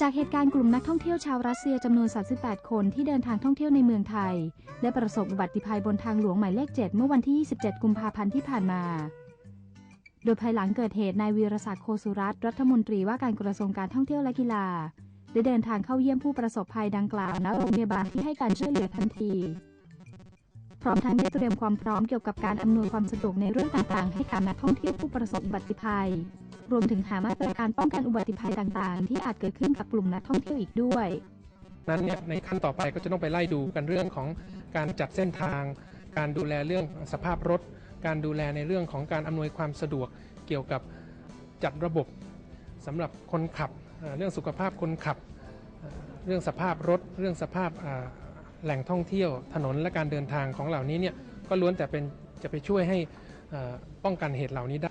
จากเหตุการณ์กลุ่มนักท่องเที่ยวชาวรัสเซียจำนวน 38 คนที่เดินทางท่องเที่ยวในเมืองไทยได้ประสบอุบัติภัยบนทางหลวงหมายเลข 7 เมื่อวันที่ 27 กุมภาพันธ์ที่ผ่านมา โดยภายหลังเกิดเหตุนายวีรศักดิ์โคสุรัตน์รัฐมนตรีว่าการกระทรวงการท่องเที่ยวและกีฬา ได้เดินทางเข้าเยี่ยมผู้ประสบภัยดังกล่าวณโรงพยาบาลที่ให้การช่วยเหลือทันทีพร้อมทั้งได้เตรียมความพร้อมเกี่ยวกับการอำนวยความสะดวกในเรื่องต่างๆ ให้กับนักท่องเที่ยวผู้ประสบอุบัติภัย รวมถึงหามาตรการป้องกันอุบัติภัยต่างๆ ที่อาจเกิดขึ้นกับกลุ่มนักท่องเที่ยวอีกด้วย นั้นเนี่ยในขั้นต่อไปก็จะต้องไปไล่ดูกันเรื่องของการจัดเส้นทาง การดูแลเรื่องสภาพรถ การดูแลในเรื่องของการอำนวยความสะดวกเกี่ยวกับจัดระบบสำหรับคนขับเรื่องสุขภาพคนขับ เรื่องสภาพรถ เรื่องสภาพแหล่งท่องเที่ยว ถนนและการเดินทางของเหล่านี้เนี่ยก็ล้วนแต่เป็นจะไปช่วยให้ป้องกันเหตุเหล่านี้ได้